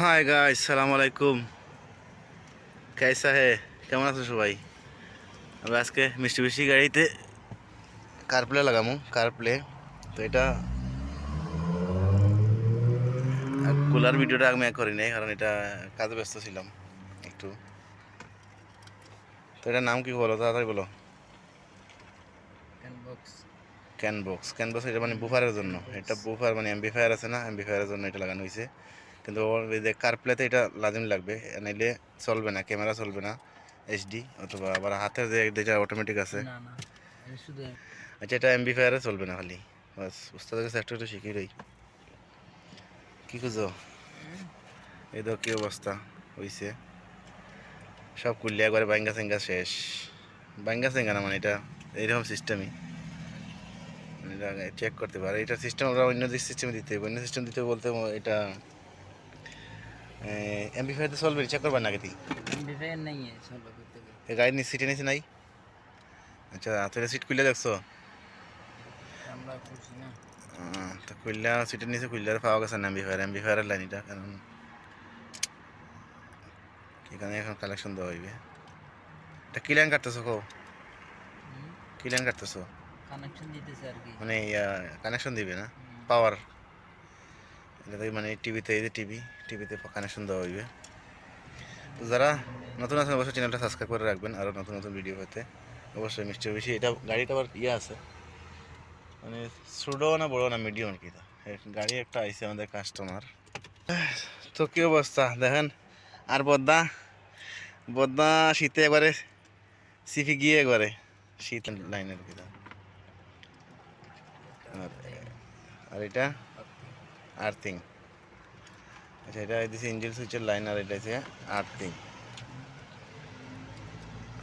High গাই সালাম আলাইকুম। কেসা হে? কেমন আছো সবাই? আমি আজকে মিষ্টি মিষ্টি গাড়িতে কার প্লে লাগামু কার প্লে তো এটা কুলার ভিডিওটা আমি করি নাই কারণ এটা কাজে ব্যস্ত ছিলাম একটু। তো এটার নাম কি বলো তাড়াতাড়ি বলো? Box can box can box এটা মানে বুফারের জন্য। এটা বুফার মানে এমবিফায়ার আছে না এমবিফায়ারের জন্য এটা লাগানো হয়েছে কিন্তু ওর এই যে কার প্লেতে এটা লাজিম লাগবে নাইলে চলবে না ক্যামেরা চলবে না এইচডি অথবা আবার হাতের যে যেটা অটোমেটিক আছে। এটা আচ্ছা এটা এমবিফায়ারে চলবে না খালি। বাস উস্তাদের কাছে একটু একটু শিখি রই কী খুঁজো? এই তো কী অবস্থা? হয়েছে সব কুলিয়া করে বাঙ্গা সেঙ্গা শেষ। বাঙ্গা সেঙ্গা না মানে এটা এইরকম সিস্টেমই চেক করতে পারে। এটা সিস্টেম ওরা অন্য সিস্টেমে দিতে হবে। অন্য সিস্টেম দিতে বলতে ও এটা এমবিফায়ারতে চলবে চেক করবার না কি নাই করতে এই গাড়ির নিচে সিটে নিচে নাই? আচ্ছা তো এটা সিট খুলে দেখছ? আমরা করছি না। তো খুললা সিটের নিচে খুললে পাওয়া গেছে না এমবিফায়ার এমবিফায়ারের লাইন এটা কারণ এখানে এখন কালেকশন দেওয়া হইবে। এটা কি লাইন কাটতেছো কো কি লাইন কাটতেছো? কানেকশন দিতেছে আর কি। মানে কানেকশন দিবে না? পাওয়ার এটা মানে টিভিতে, এই যে টিভি, টিভিতে কানেকশন দেওয়া হইবে। তো যারা নতুন আছেন, অবশ্যই চ্যানেলটা সাবস্ক্রাইব করে রাখবেন আরও নতুন নতুন ভিডিও পেতে অবশ্যই মিষ্টি বেশি এটা গাড়িটা আবার ইয়ে আছে। মানে ছোটো না বড় না মিডিয়াম আর কি। গাড়ি একটা আইছে আমাদের কাস্টমার তো কী অবস্থা? দেখেন, আর বদ্দা বদ্দা শীতে একবারে সিফি গিয়ে একবারে শীত লাইনের কি আর এটা আর্থিং আচ্ছা এটা দিছে ইঞ্জিন সুইচের লাইন আর এটা হচ্ছে আর্থিং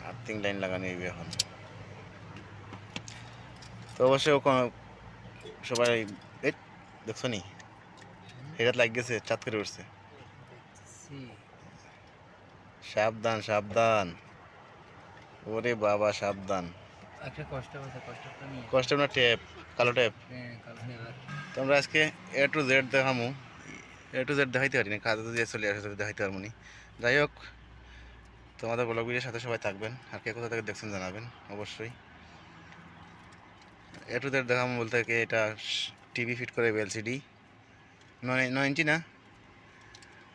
আর্থিং লাইন লাগানো হইবে এখন। তো অবশ্যই সবাই, এই দেখছ নি? হেরাত লাগ গেছে চাঁদ করে উঠছে সাবধান সাবধান। ওরে বাবা, সাবধান। একটা কষ্ট আছে কষ্টটা কষ্ট না টেপ কালো টেপ হ্যাঁ কালকে এবার। তো আমরা আজকে এ টু জেড দেখামু। এ টু জেড দেখাইতে পারি না কাজে দিয়ে চলে আসে দেখাইতে পারব নি। যাই হোক তোমাদের ব্লগ ভিডিওর সাথে সবাই থাকবেন আর কে কোথা থেকে দেখছেন জানাবেন অবশ্যই। এ টু জেড দেখামু বলতে কি এটা টিভি ফিট করে এলসিডি নয় নয় ইঞ্চি না?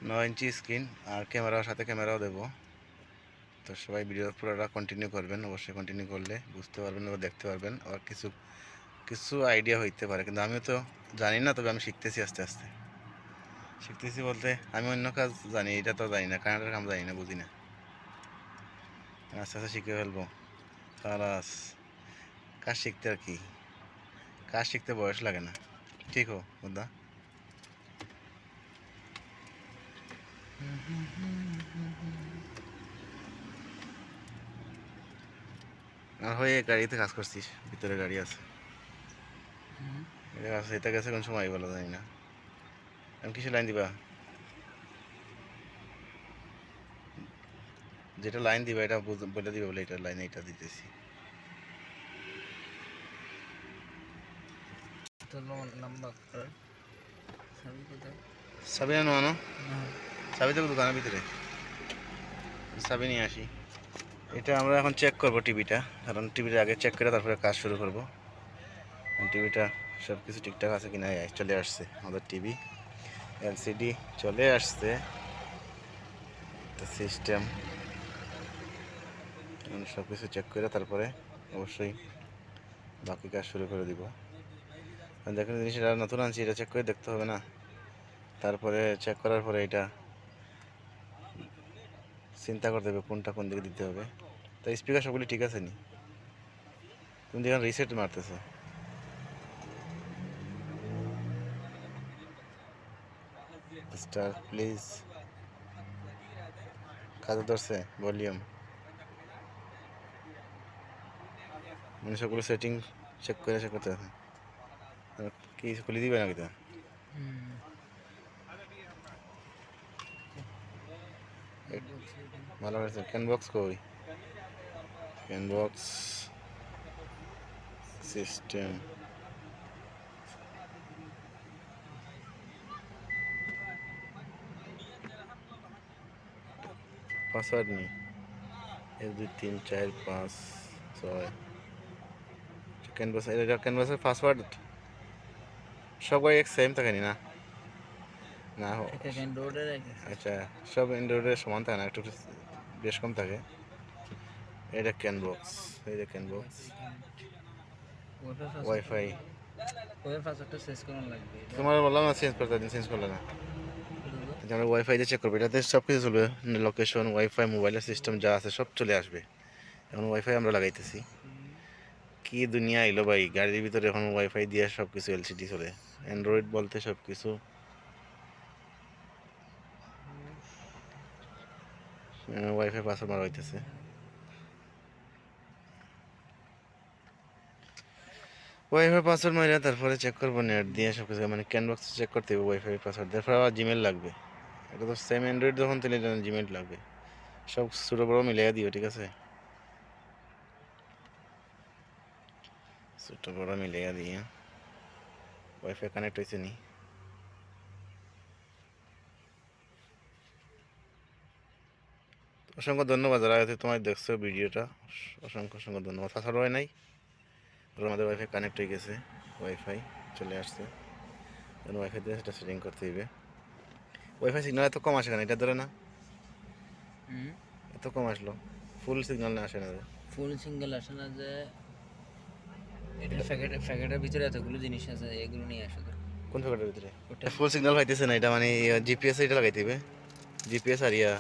নয় ইঞ্চি স্ক্রিন আর ক্যামেরার সাথে ক্যামেরাও দেবো। তো সবাই ভিডিও পুরোটা কন্টিনিউ করবেন, অবশ্যই কন্টিনিউ করলে বুঝতে পারবেন বা দেখতে পারবেন আবার কিছু কিছু আইডিয়া হইতে পারে। কিন্তু আমিও তো জানি না, তবে আমি শিখতেছি আস্তে আস্তে। শিখতেছি বলতে আমি অন্য কাজ জানি, এটা তো জানি না, কানাডার কাম জানি না, বুঝি না। আস্তে আস্তে শিখে ফেলব। খালাস, কাজ শিখতে আর কি? কাজ শিখতে বয়স লাগে না। ঠিক হো, বুদ্ধা। আর হয়ে গাড়িতে কাজ করছিস ভিতরে গাড়ি আছে। এটা আছে এটা গেছে কোন সময় বলা জানি না। আমি কিসে লাইন দিবা? যেটা লাইন দিবা এটা বলে দিবে বলে এটা লাইন এটা দিতেছি। তো ল- লম্বা সবই কোথায়? সাবি আনো আনো সাবি তো দোকানের ভিতরে। সাবি নিয়ে আসি। এটা আমরা এখন চেক করব টিভিটা কারণ টিভিটা আগে চেক করে তারপরে কাজ শুরু করব। টিভিটা সব কিছু ঠিকঠাক আছে কিনা এই চলে আসছে আমাদের টিভি এলসিডি চলে আসছে। সিস্টেম সব কিছু চেক করে তারপরে অবশ্যই বাকি কাজ শুরু করে দিব। দেখুন, জিনিসটা নতুন আনছি, এটা চেক করে দেখতে হবে না। তারপরে চেক করার পরে এটা চিন্তা করতে হবে কোনটা কোন দিকে দিতে হবে। তো স্পিকার সবগুলি ঠিক আছে নি? তুমি দেখুন রিসেট মারতেছো। স্টার প্লিজ কাজে ধরছে ভলিউম মানে সবগুলো সেটিং চেক করে চেক করতে হবে। কি খুলে দিবে নাকি তা? ভালো হয়েছে। ক্যান বক্স কই? ক্যান বক্স সিস্টেম পাসওয়ার্ড নেই। এক দুই তিন চার পাঁচ ছয়। ক্যানভাস এটা ক্যানভাসের পাসওয়ার্ড সবাই এক সেম থাকে না? না আচ্ছা সব অ্যান্ড্রয়েডের সমান থাকে না একটু বেশ কম থাকে। এটা ক্যান বক্স এই যে ক্যান বক্স। ওয়াইফাই তোমার বললাম না চেঞ্জ করতে দিন চেঞ্জ করলে না। আমরা ওয়াইফাই দিয়ে চেক করব। এটাতে সব কিছু চলবে। লোকেশন ওয়াইফাই মোবাইলের সিস্টেম যা আছে সব চলে আসবে। এখন ওয়াইফাই আমরা লাগাইতেছি। কি দুনিয়া এলো ভাই? গাড়ির ভিতরে এখন ওয়াইফাই দিয়ে সব কিছু এলসিডি চলে। অ্যান্ড্রয়েড বলতে সব কিছু ওয়াইফাই পাসওয়ার্ড মারা হইতেছে। ওয়াইফাই পাসওয়ার্ড মারা তারপরে চেক করব নেট দিয়ে সব কিছু মানে ক্যানবক্স চেক করতে হবে ওয়াইফাই পাসওয়ার্ড তারপর আবার জিমেল লাগবে। এটা তো সেম অ্যান্ড্রয়েড যখন তাহলে জিমেল লাগবে। সব ছোটো বড়ো মিলিয়ে দিও, ঠিক আছে? ছোটো বড়ো মিলিয়ে দিয়ে ওয়াইফাই কানেক্ট হয়েছে নি। অসংখ্য ধন্যবাদ যারা হয়তো তোমার দেখছ ভিডিওটা। অসংখ্য অসংখ্য ধন্যবাদ। পাসওয়ার্ড হয় নাই? আমাদের ওয়াইফাই কানেক্ট হয়ে গেছে। ওয়াইফাই চলে আসছে। ওয়াইফাই দিয়ে সেটা সেটিং করতে হবে ওয়াইফাই সিগন্যাল এত কম আসে কেন? এটা ধরে না। এত কম আসলো। ফুল সিগন্যাল না আসে না রে। ফুল সিঙ্গেল আসে না যে এটা প্যাকেট প্যাকেটের ভিতরে এতগুলো জিনিস আছে এগুলো নিয়ে আসো কোন ফ্যাকেটের ভিতরে? ফুল সিগন্যাল পাইতেছে না এটা মানে জিপিএস এটা লাগাইতে হবে জিপিএস আর ইয়া।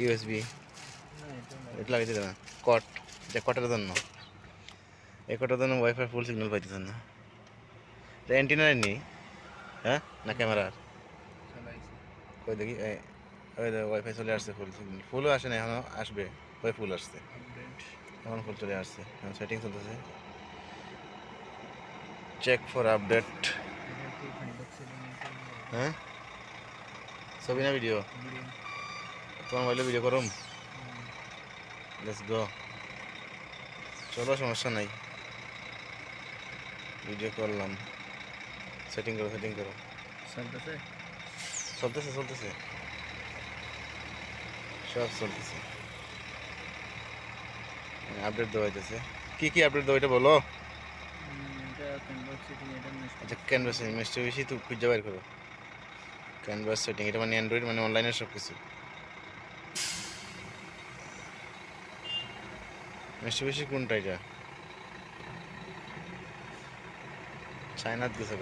ইউএসবি এটা লাগাইতে না কট এটা কটের জন্য। এই কটের জন্য ওয়াইফাই ফুল সিগন্যাল পাইতেছে না। এটা অ্যান্টিনার নেই। হ্যাঁ? না ক্যামেরার? কই দেখি ওই ওয়াইফাই চলে আসছে ফুল সিগন্যাল ফুলও আসে না এখনও আসবে। ওই ফুল আসছে। এখন ফুল চলে আসছে। এখন সেটিং চলতেছে। Check for update? হ্যাঁ? ছবি না ভিডিও। তোমার মোবাইলে ভিডিও করুম? হুম। লেটস গো চলো সমস্যা নাই। ভিডিও করলাম। সেটিং করো সেটিং করো। চলতেছে? চলতেছে চলতেছে। সব চলতেছে। আপডেট দেওয়া হইতেছে। কি কি আপডেট দেওয়া এটা বলো আচ্ছা ক্যানভাস মিষ্টি বেশি তো খুঁজে বের করো। ক্যানভাস সেটিং এটা মানে অ্যান্ড্রয়েড মানে অনলাইনের সব কিছু মিষ্টি বেশি কোনটা এটা? চায়নাত গেছে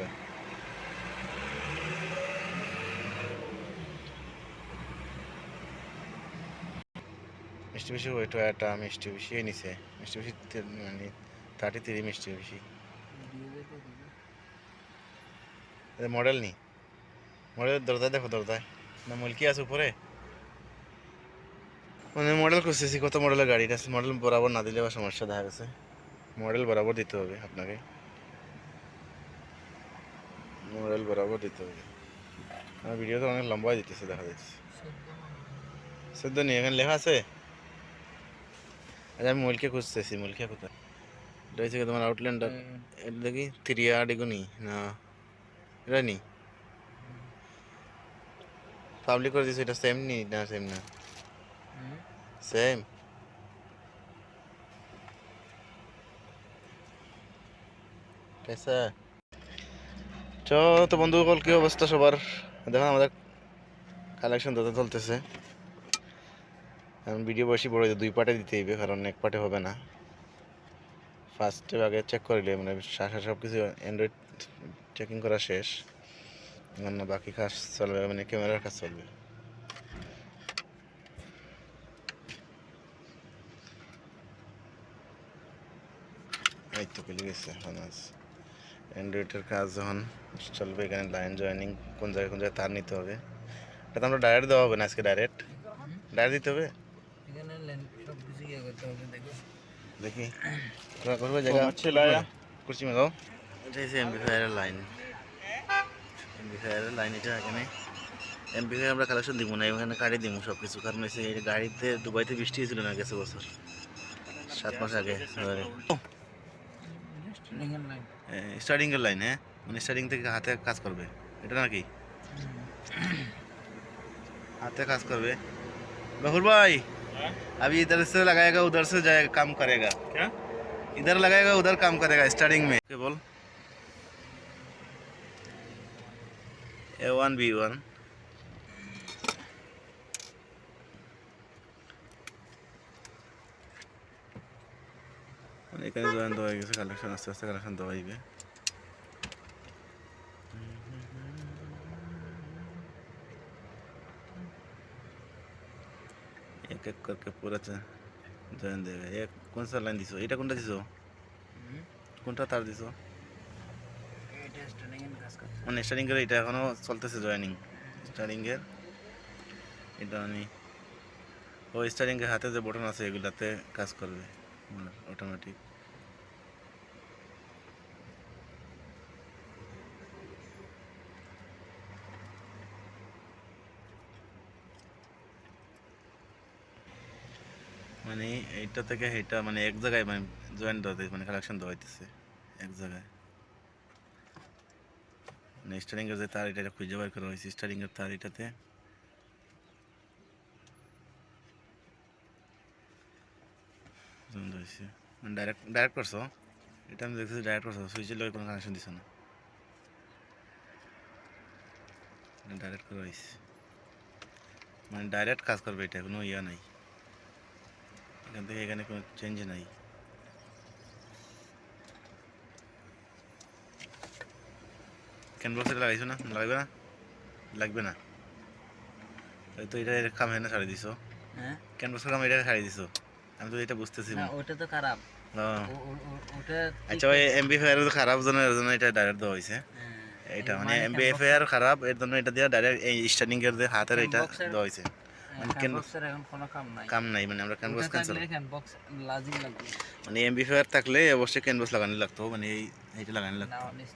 মিষ্টি বেশি ওই টয়াটা মিষ্টি বেশি নিছে মিষ্টি বেশি মানে থার্টি থ্রি মিষ্টি বেশি। মডেল নি। মডেলের দরজায় দেখো দরজায়। না, মুলকি আছে উপরে? মানে মডেল খুঁজতেছি কত মডেলের গাড়িটা আছে মডেল বরাবর না দিলে আবার সমস্যা দেখা গেছে। মডেল বরাবর দিতে হবে আপনাকে। মডেল বরাবর দিতে হবে। আমার ভিডিও তো অনেক লম্বা দিতেছে দেখা যাচ্ছে। সদ্য নেই এখানে লেখা আছে? আচ্ছা আমি মুলকে খুঁজতেছি মুলকে কোথায়? এটা হচ্ছে তোমার আউটল্যান্ডার এটা দেখি থ্রি আর এগুনি না। এটা নি? পাবলিক করে দিয়েছে এটা সেম নি? না সেম না। সেম কেসা চ তো বন্ধু বল কি অবস্থা সবার? দেখো আমাদের কালেকশন তো চলতেছে। এখন ভিডিও বেশি বড় দুই পার্টে দিতে হবে কারণ এক পার্টে হবে না। ফার্স্টে আগে চেক করিলে মানে সব কিছু অ্যান্ড্রয়েড চেকিং করা শেষ। না বাকি কাজ চলবে মানে ক্যামেরার কাজ চলবে। তো পেলে গেছে এখন আজ অ্যান্ড্রয়েডের কাজ যখন চলবে এখানে লাইন জয়েনিং কোন জায়গায় কোন জায়গায় তার নিতে হবে। এটা তো আমরা ডাইরেক্ট দেওয়া হবে না আজকে ডাইরেক্ট ডাইরেক্ট দিতে হবে? এখানে লেন- সব কিছু ইয়ে করতে হবে দেখো। দেখি। তোরা করবে জায়গা? চিলায়া। কুর্সি মেলাও এটা হচ্ছে এমবিফায়ারের লাইন এমবিফায়ারের লাইন এটা এখানে। এমবিফায়ার আমরা কালেকশন দিব না এখানে কাটি দিব সব কিছু কারণ হচ্ছে গাড়িতে দুবাইতে বৃষ্টি হয়েছিল না গেছে বছর। সাত মাস আগে লিঙ্গন লাইন স্টার্টিং এর লাইন হ্যাঁ মানে স্টার্টিং থেকে হাতে কাজ করবে এটা নাকি হাতে কাজ করবে बहूर भाई अभी इधर से लगाएगा उधर से जाएगा काम करेगा क्या इधर लगाएगा उधर काम करेगा स्टार्टिंग में क्या बोल ए वन बी वन এখানে জয়েন হয়ে গেছে কালেকশন আস্তে আস্তে কালেকশন দেওয়া এক এক করকে পুরা জয়েন দেবে এক কোন সার লাইন দিছো এটা কোনটা দিছো কোনটা তার দিছো মানে স্টার্টিংয়ের এটা এখনও চলতেছে জয়েনিং স্টার্টিংয়ের এটা আমি ও স্টার্টিংয়ের হাতে যে বটন আছে এগুলাতে কাজ করবে অটোমেটিক মানে এইটা থেকে এইটা মানে এক জায়গায় মানে জয়েন দেওয়া মানে কালেকশন দেওয়া হইতেছে, এক জায়গায়। মানে স্টারিং এর যে তার এটা এটা খুঁজে বের করা হয়েছে স্টারিং এর তার এটাতে মানে ডাইরেক্ট ডাইরেক্ট করছ? এটা আমি দেখতেছি ডাইরেক্ট করছ সুইচের লগে কোনো কানেকশন দিছো না। ডাইরেক্ট করা হয়েছে মানে ডাইরেক্ট কাজ করবে এটা, কোনো ইয়া নাই। এখান থেকে এখানে কোনো চেঞ্জ নাই। ক্যানভাস লাগাইছো না? লাগবে না? লাগবে না। তো এটা এর কাম হয় ছাড়ি দিছো। হ্যাঁ? ক্যানভাসের কাম এটা ছাড়ি দিছো। আমি তো এটা বুঝতেছি। না ওটা তো খারাপ। আচ্ছা ওই এমবি ফায়ার খারাপ জন্য এর জন্য এটা ডাইরেক্ট দেওয়া হয়েছে হ্যাঁ, এটা মানে এমবি ফায়ার খারাপ এর জন্য এটা দিয়ে ডাইরেক্ট এই স্টার্টিং এর হাতের এটা দেওয়া হয়েছে হ্যাঁ, মানে এখন কোনো কাম নাই। কাম নাই মানে আমরা ক্যানভাস ক্যান্সেল থাকলে Canvas লাগবে। মানে এমবি ফায়ার থাকলে অবশ্যই ক্যানভাস লাগানো লাগতো মানে এই এইটা লাগানো লাগতো। না অনেক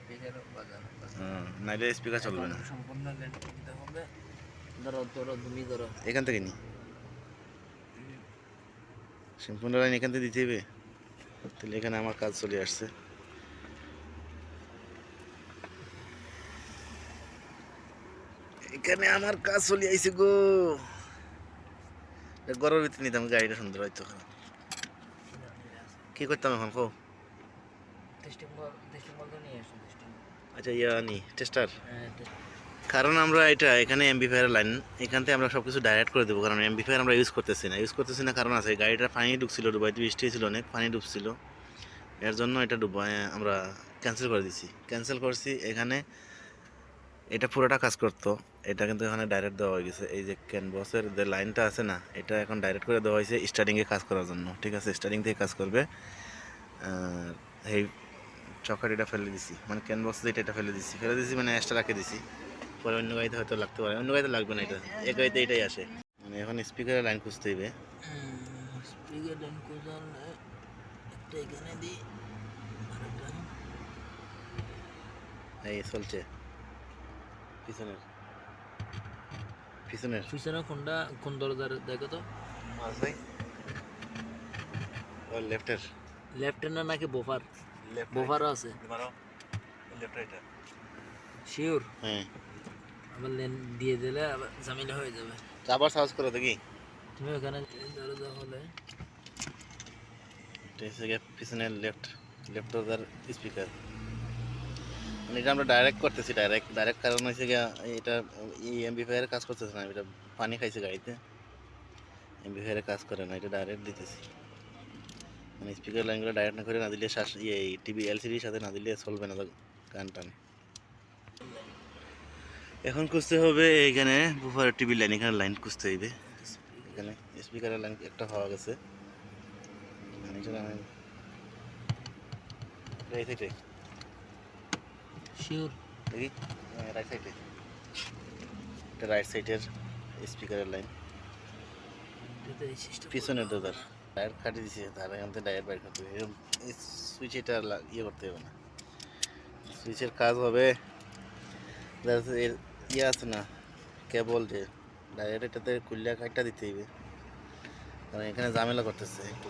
বাজানো হ্যাঁ, নাইলে স্পিকার চলবে না। সম্পূর্ণ লেন্থ দিতে হবে। ধরো ধরো তুমি ধরো। এখান থেকে নি। সম্পূর্ণ লাইন এখান থেকে দিতে হবে। তাহলে এখানে আমার কাজ চলে আসছে। এখানে আমার কাজ চলে আইছে গো। গরমের ভিতরে নিতাম গাড়িটা সুন্দর হয়তো কি করতাম এখন কো আচ্ছা ইয়া নি টেস্টার হ্যাঁ কারণ আমরা এটা এখানে এমবিফায়ার লাইন এখান থেকে আমরা সব কিছু ডাইরেক্ট করে দেবো কারণ এমবিফায়ার আমরা ইউজ করতেছি না। ইউজ করতেছি না কারণ আছে গাড়িটা পানি ঢুকছিল ডুবাইতে বৃষ্টি ছিল অনেক পানি ডুবছিল এর জন্য এটা ডুবাই আমরা ক্যান্সেল করে দিছি। ক্যান্সেল করছি এখানে এটা পুরোটা কাজ করতো। এটা কিন্তু এখানে ডাইরেক্ট দেওয়া হয়ে গেছে। এই যে ক্যানভাসের যে লাইনটা আছে না এটা এখন ডাইরেক্ট করে দেওয়া হয়েছে স্টার্টিংয়ে কাজ করার জন্য। ঠিক আছে স্টার্টিং থেকে কাজ করবে। এই চকাটিটা ফেলে দিছি। মানে ক্যানভাস যেটা এটা ফেলে দিছি। ফেলে দিছি মানে এক্সট্রা রাখে দিছি। পরে অন্য গাড়িতে হয়তো লাগতে পারে। অন্য গাড়িতে লাগবে না এটা। এই গাড়িতে এটাই আসে। মানে এখন স্পিকারের লাইন খুঁজতে হবে স্পিকার ডান কোজাল একটা এখানে দিই এই চলছে। পিছনের। পিছনের। পিছনে কোনটা? কোন দরজার? দেখো তো। ও লেফটের। লেফট হ্যান্ড নাকি বোফার? বোফারও আছে। লেফট এটা। শিওর? হ্যাঁ। আবার লেন দিয়ে দিলে আবার ঝামেলা হয়ে যাবে। আবার সার্চ করো দেখি। তুমি ওখানে দরজা হলে এটা পিছনের লেফট লেফট ওদার স্পিকার এটা আমরা ডাইরেক্ট করতেছি ডাইরেক্ট ডাইরেক্ট কারণ হচ্ছে গিয়ে এটা এই এমবিফায়ারের কাজ করতেছে না, এটা পানি খাইছে গাড়িতে। এমবিফায়ারের কাজ করে না, এটা ডাইরেক্ট দিতেছি। মানে স্পিকার লাইনগুলো ডাইরেক্ট না করে না দিলে শ্বাস ইয়ে টিভি এলসিডির সাথে না দিলে চলবে না গান টান। এখন খুঁজতে হবে এখানে বুফার টিভি লাইন এখানে লাইন খুঁজতে হইবে। এখানে স্পিকারের লাইন একটা হওয়া গেছে। মানে এটা শিওর দেখি রাইট সাইডে এটা রাইট সাইডের স্পিকারের লাইন পিছনের দোদার টায়ার কাটি দিছে তার এখান থেকে টায়ার বাইর করতে হবে। এরকম সুইচ এটা ইয়ে করতে হবে না। সুইচের কাজ হবে এর ইয়ে আছে না কেবল যে ডাইরেক্ট এটাতে খুললে কাটটা দিতে হবে। কারণ এখানে ঝামেলা করতেছে একটু।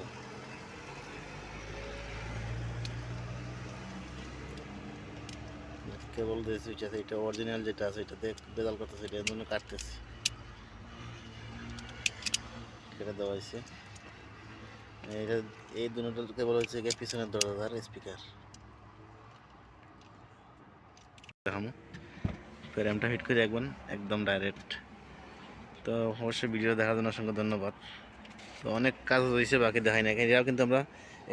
কেবল যে সুইচ আছে এটা অরিজিনাল যেটা আছে এটাতে বেদাল করতেছে এটার জন্য কাটতেছি। কেটে দেওয়া হয়েছে। এটা এই দুটো কেবল হচ্ছে গিয়ে পিছনের দরজার স্পিকার দেখামো। ফ্রেমটা ফিট করে রাখবেন, একদম ডাইরেক্ট তো অবশ্যই ভিডিও দেখার জন্য অসংখ্য ধন্যবাদ। তো অনেক কাজ হয়েছে, বাকি দেখাই না এটাও কিন্তু আমরা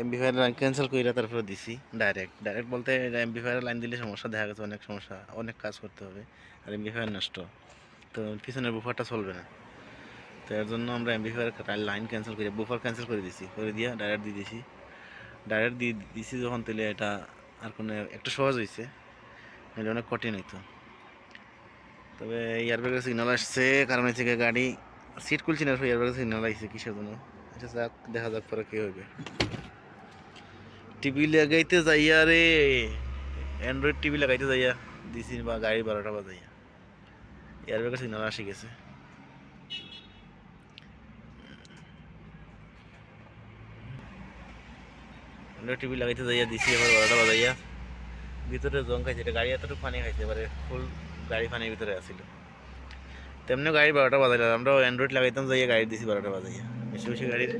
এমবি ফায়ার লাইন ক্যান্সেল করে তারপরে দিছি ডাইরেক্ট ডাইরেক্ট বলতে এমবি ফায়ার লাইন দিলে সমস্যা, দেখা গেছে অনেক সমস্যা, অনেক কাজ করতে হবে, আর এমবি ফায়ার নষ্ট। তো পিছনের বুফারটা চলবে না। তো এর জন্য আমরা এমবি ফায়ার লাইন ক্যান্সেল করে বুফার ক্যান্সেল করে দিছি। করে দিয়ে ডাইরেক্ট দিয়ে দিছি। ডাইরেক্ট দিয়ে দিছি যখন, তাহলে এটা আর কোনো, একটু সহজ হয়েছে এটা অনেক কঠিন হইতো। তবে এয়ারব্যাগের সিগন্যাল আসছে, কারণ হচ্ছে গাড়ি সিট খুলছি না এয়ারব্যাগের সিগন্যাল আসছে কিসের জন্য? এটা যাক, দেখা যাক পরে কী হইবে। টিভি লাগাইতে যাইয়া রে। অ্যান্ড্রয়েড টিভি লাগাইতে যাইয়া, দিছি বা গাড়ি বারোটা বাজাইয়া। এয়ারব্যাগের সিগন্যাল আসে গেছে। টিভি লাগাইতে যাইয়া, দিছি এবার বারোটা বাজাইয়া। ভিতরে জং খাইছে গাড়ি এতটুকু পানি খাইছে, এবারে ফুল গাড়ি পানির ভিতরে আসছিল তেমনি গাড়ি বারোটা বাজাইলাম আমরা অ্যান্ড্রয়েড লাগাইতাম যাইয়া, গাড়ি দিছি বারোটা বাজাইয়া। বেশি বেশি গাড়ির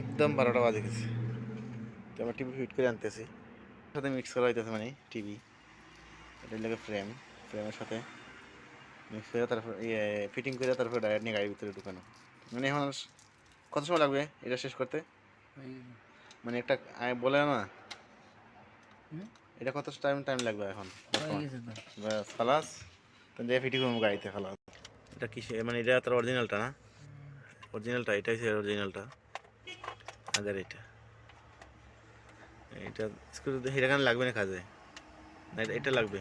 একদম বারোটা বাজে গেছে। তো আমরা টিভি ফিট করে আনতেছি। সাথে মিক্স করা হইতেছে মানে টিভি। এটা লাগে ফ্রেম ফ্রেমের সাথে মিক্স করে তারপর ইয়ে ফিটিং করে তারপর ডাইরেক্ট নিয়ে গাড়ির ভিতরে ঢুকানো। মানে এখন কত সময় লাগবে এটা শেষ করতে? মানে একটা বলে না? এটা কত টাইম টাইম লাগবে এখন? ব্যাস খালাস। তো দিয়ে ফিটিং করব গাড়িতে খালাস। এটা কিসে মানে এটা তোর অরিজিনালটা না? অরিজিনালটা এটাই অরিজিনালটা আগের এটা। এটা স্ক্রু এটা কেন লাগবে না কাজে? না এটা- এটা লাগবে।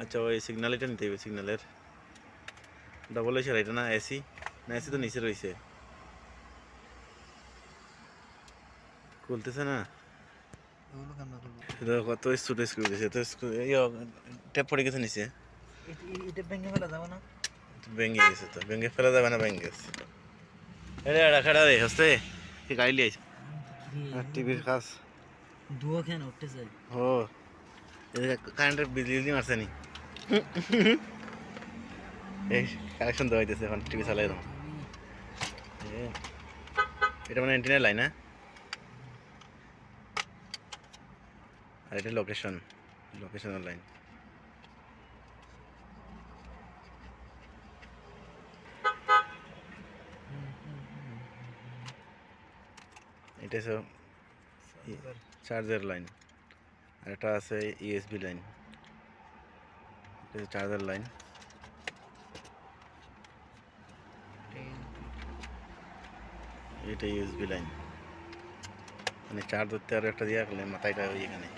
আচ্ছা ওই সিগনাল এটা নিতে হবে সিগনালের ডবল হয়েছে এটা না এসি না এসি তো নিচে রয়েছে। খুলতেছে না? এটা কত ছোট স্ক্রু দিয়েছে তো ট্যাপ পড়ে গেছে নিচে। এটা ভেঙে ফেলা যাবে না? ভেঙে গেছে তো ভেঙে ফেলা যাবে না ভেঙে গেছে। এরে রাখাটা রে হস্তে গাড়ি লিয়েছে টিভির কাজ। দুয়া কেন উঠতে চাই। ও কারেন্টের বিজলি বিজলি মারছে নি। এই কানেকশন দেওয়া হইতেছে এখন টিভি চালাই দাও এটা মানে এন্টিনার লাইন হ্যাঁ? আর এটা লোকেশন লোকেশনের লাইন এটা সব চার্জার লাইন। আর একটা আছে ইউএসবি লাইন। এটা চার্জার লাইন। এটা ইউএসবি লাইন। মানে চার্জ ধরতে আর একটা দিয়ে রাখলে মাথায়টা ওই এখানে।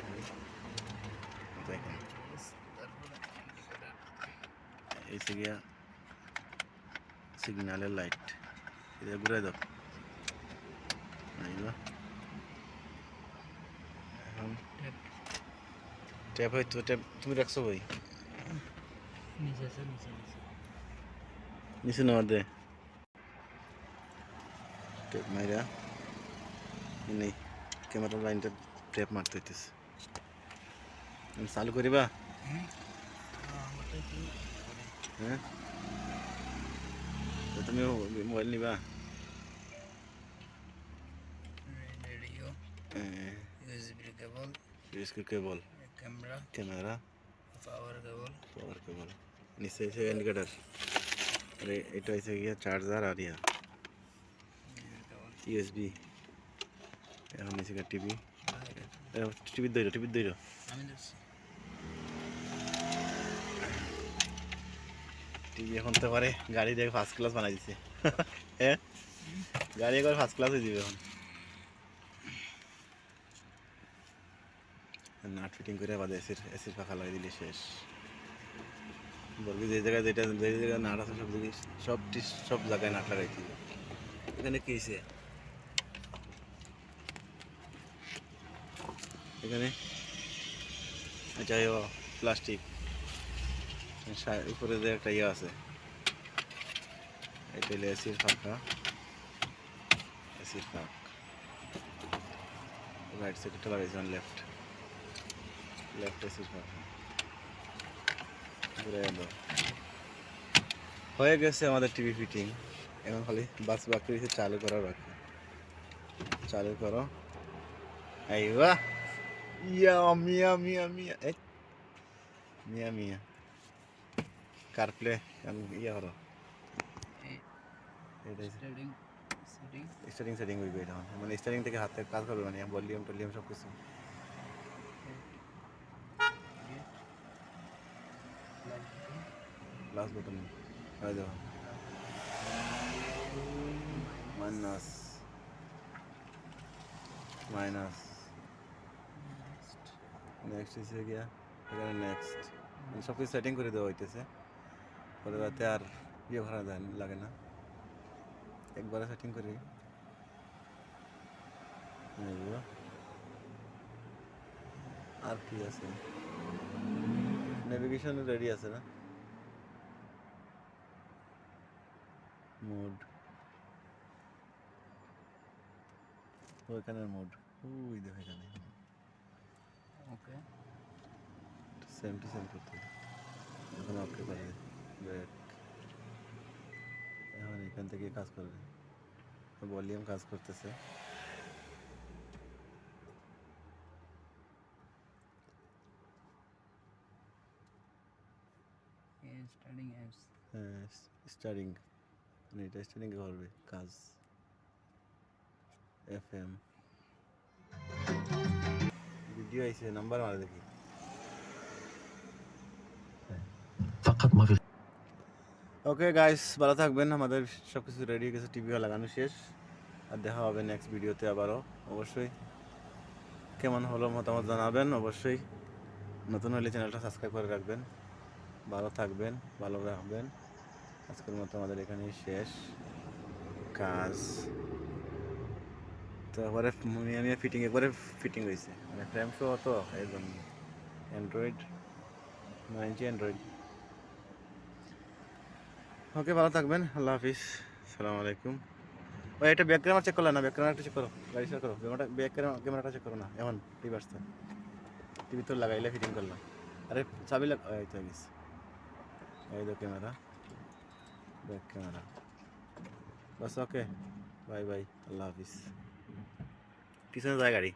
মাথা এখানে। এই হচ্ছে গিয়া সিগন্যালের লাইট এটা ঘুরে দাও। এখন ট্যাপ হয়তো ট্যাপ তুমি রাখছো বই নিচে আছে নিচে নিচে। নিচে নেওয়া দে। ট্যাপ মাইরা। নেই ক্যামেরা লাইনটা ট্যাপ মারতে হইতেছে। আমি চালু করিবা? হ্যাঁ। তো তুমি মোবাইল নিবা? USB cable USB cable camera camera power cable power cable নিচে হচ্ছে ইন্ডিকেটার আরে এটা হচ্ছে গিয়া চার্জার আর ইয়া ইউএসবি এখন নিচে টিভি টিভির দইর টিভির দইর আমি দেখছি টিভি এখন তো পারে গাড়ি দেখে ফার্স্ট ক্লাস বানাই দিছে হ্যাঁ গাড়ি একবার ফার্স্ট ক্লাস হয়ে যাবে এখন নাট ফিটিং করে বাদে এসির এসির পাখা লাগিয়ে দিলে শেষ। বলবি যে জায়গায় যেটা যে জায়গায় নাট আছে সব জায়গায় সব সব জায়গায় নাট লাগাইতে হবে। এখানে কি হয়েছে এখানে এটা প্লাস্টিক সা- উপরে যে একটা ইয়ে আছে। এটা হলো এসির ফাঁকা এসির ফাঁক রাইট সাইডটা লাগাইছে লেফট লেফট ফাঁকা ঘুরে দাও হয়ে গেছে আমাদের টিভি ফিটিং এখন খালি বাস বাকি চালু করা বাকি। চালু করো। আইবা। ইয়া মিয়া মিয়া মিয়া। এই। মিয়া মিয়া। কার প্লে ইয়া করো। স্টার্টিং সেটিং স্টারিং সেটিং হইবে এটা মানে। স্টারিং থেকে হাতে কাজ করবে মানে ভলিউম টলিউম সব কিছু লাস্ট বটন হয়ে যাবে। Minus minus. নেক্সট এসে গিয়া, এখানে নেক্সট সব কিছু সেটিং করে দেওয়া হইতেছে। করে যাতে আর ইয়ে করা যায় লাগে না। একবারে সেটিং করি। আর কি আছে? নেভিগেশন রেডি আছে না? মোড ওইখানের মোড ওই দেখো এখানে। ওকে সেম টু সেম করতে এখন ওকে করে ব্রেক এখন এখান থেকে কাজ করবে। ভলিউম কাজ করতেছে। স্টার্টিং অ্যাপস হ্যাঁ স্টারিং মানে এটা করবে কাজ এফ এম ভিডিও নাম্বার মারা দেখি। ওকে গাইস ভালো থাকবেন। আমাদের সব কিছু রেডি হয়ে গেছে টিভিও লাগানো শেষ। আর দেখা হবে নেক্সট ভিডিওতে আবারও অবশ্যই। কেমন হলো মতামত জানাবেন অবশ্যই। নতুন হলে চ্যানেলটা সাবস্ক্রাইব করে রাখবেন। ভালো থাকবেন ভালো রাখবেন আজকের মতো আমাদের এখানেই শেষ কাজ। তো একবারে মিয়া ফিটিং একবারে ফিটিং হয়েছে মানে ফ্রেম শো তো এই জন্য। অ্যান্ড্রয়েড নয় অ্যান্ড্রয়েড ওকে ভালো থাকবেন। আল্লাহ হাফিজ। সালাম আলাইকুম। ওই এটা ব্যাক ক্যামেরা চেক করলে না? ব্যাক ক্যামেরাটা চেক করো। গাড়ি চেক করো। ক্যামেরাটা ব্যাক ক্যামেরাটা চেক করো না। এখন রিভার্সটা টিভি তো লাগাইলে ফিটিং করলাম। আরে, চাবি লাগ এই তো এই তো ক্যামেরা ব্যাক ক্যামেরা বাস ওকে বাই বাই আল্লাহ হাফিজ পিছনে যায় গাড়ি